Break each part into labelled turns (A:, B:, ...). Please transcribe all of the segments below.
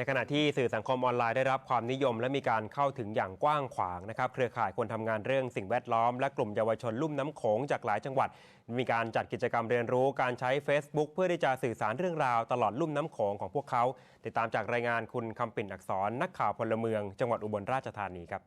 A: ในขณะที่สื่อสังคมออนไลน์ได้รับความนิยม และมีการเข้าถึงอย่างกว้างขวางนะครับ เครือข่ายคนทำงานเรื่องสิ่งแวดล้อม และกลุ่มเยาวชนลุ่มน้ำโขงจากหลายจังหวัด มีการจัดกิจกรรมเรียนรู้การใช้ Facebook เพื่อที่จะสื่อสารเรื่องราวตลอดลุ่มน้ำโขงของพวกเขา ติดตามจากรายงานคุณคำปิ่นอักษร นักข่าวพลเมือง จังหวัดอุบลราชธานีครับ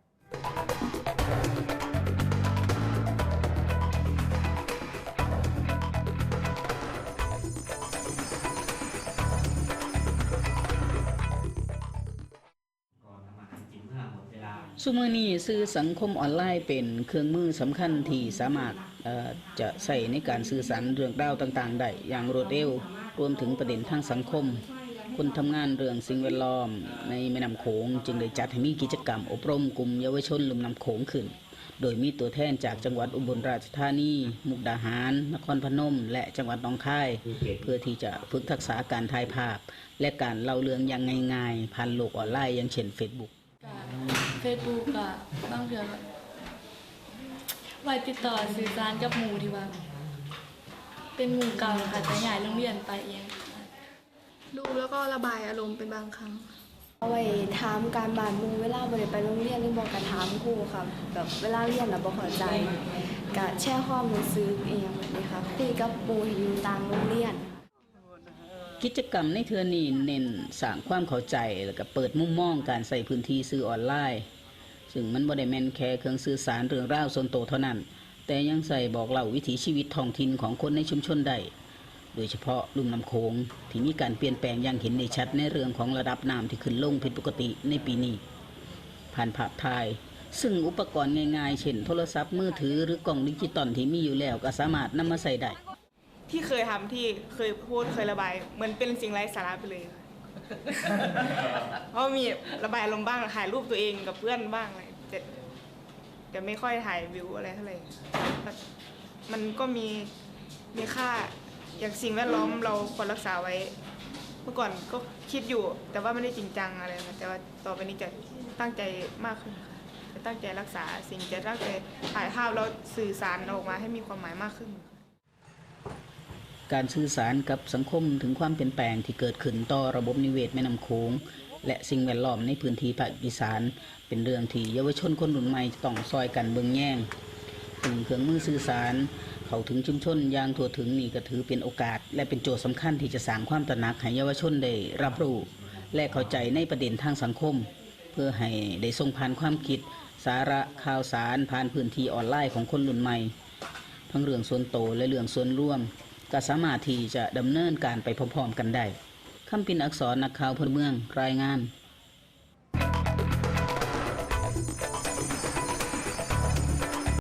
B: ซุมือนี้สื่อสังคมออนไลน์เป็นเครื่องมือสำคัญที่สามารถจะใช้ในการสื่อสารเรื่องราวต่างๆได้อย่างรวดเร็วรวมถึงประเด็นทางสังคม คนทำงานเรื่องสิ่งแวดล้อม ในแม่น้ำโขงจึงได้จัดให้มีกิจกรรมอบรมกลุ่มเยาวชนลุ่มน้ำโขงขึ้น โดยมีตัวแทนจากจังหวัดอุบลราชธานี มุกดาหาร นครพนม และจังหวัดหนองคาย เพื่อที่จะฝึกทักษะการถ่ายภาพ และการเล่าเรื่องอย่างง่าย ๆผ่านโลกออนไลน์อย่างเช่น Facebook
C: เฟซบุ๊กอะบางเทื่อก็ไว้ติดต่อสื่อสารกับหมู่ที่ว่า เป็นหมู่เก่าค่ะแต่ย้ายโรงเรียนไปเอง
D: ดูแล้วก็ระบายอารมณ์เป็นบางครั้ง
E: เอาไว้ถามการบ้านหมูเวลาบ่ได้ไปโรงเรียนหรือบอกกะถามครูค่ะ แบบเวลาเรียนน่ะบ่เข้าใจกะแชร์ความรู้สึกอีหยังแบบนี้ค่ะคุยกับหมู่ที่อยู่ต่างโรงเรียน
B: กิจกรรมในเทือนี้เน้นสร้างความเข้าใจแล้วก็เปิดมุมมองการใส่พื้นที่สื่อออนไลน์ ซึ่งมันบ่ได้แม่นแค่เครื่องสื่อสารเรื่องราวส่วนตัวเท่านั้น แต่ยังใส่บอกเล่าวิถีชีวิตท้องถิ่นของคนในชุมชนได้โดยเฉพาะลุ่มน้ำโขงที่มีการเปลี่ยนแปลงอย่างเห็นได้ชัดในเรื่องของระดับน้ำที่ขึ้นลงผิดปกติในปีนี้ ผ่านภาพถ่าย ซึ่งอุปกรณ์ง่ายๆ เช่น โทรศัพท์มือถือหรือกล่องดิจิตอลที่มีอยู่แล้วก็สามารถนำมาใส่ได้
F: ที่เคยทำที่เคยพูดเคยระบายเหมือนเป็นสิ่งไร้สาระไปเลยเพราะมีระบายลมณ์บ้างถ่ายรูปตัวเองกับเพื่อนบ้างอะไรแต่แต่ไม่ค่อยถ่ายวิวอะไรเท่าไหร่มันมันก็มีมีค่าอย่างสิ่งแวดล้อมเราควรรักษาไว้ เมื่อก่อนก็คิดอยู่ แต่ว่าไม่ได้จริงจังอะไรนะแต่ว่าต่อไปนี้จะตั้งใจมากขึ้นค่ะจะตั้งใจรักษาสิ่งจะตั้งใจถ่ายภาพแล้วสื่อสารออกมาให้มีความหมายมากขึ้น
B: การสื่อสารกับสังคมถึงความเปลี่ยนแปลงที่เกิดขึ้นต่อระบบนิเวศแม่น้ำโขงและสิ่งแวดล้อมในพื้นที่ภาคอีสาน เป็นเรื่องที่เยาวชนคนรุ่นใหม่จะต้องซอยกันเบิ่งแย่งถึงเครื่องมือสื่อสาร เข้าถึงชุมชนอย่างทั่วถึงนี่ก็ถือเป็นโอกาส และเป็นโจทย์สำคัญที่จะสร้างความตระหนักให้เยาวชนได้รับรู้และเข้าใจในประเด็นทางสังคม เพื่อให้ได้ส่งผ่านความคิด สาระข่าวสารผ่านพื้นที่ออนไลน์ของคนรุ่นใหม่ ทั้งเรื่องส่วนโตและเรื่องส่วนร่วม ก็สามารถที่จะดำเนินการไปพร้อมๆกันได้คำปินอักษรนักข่าวพลเมืองรายงาน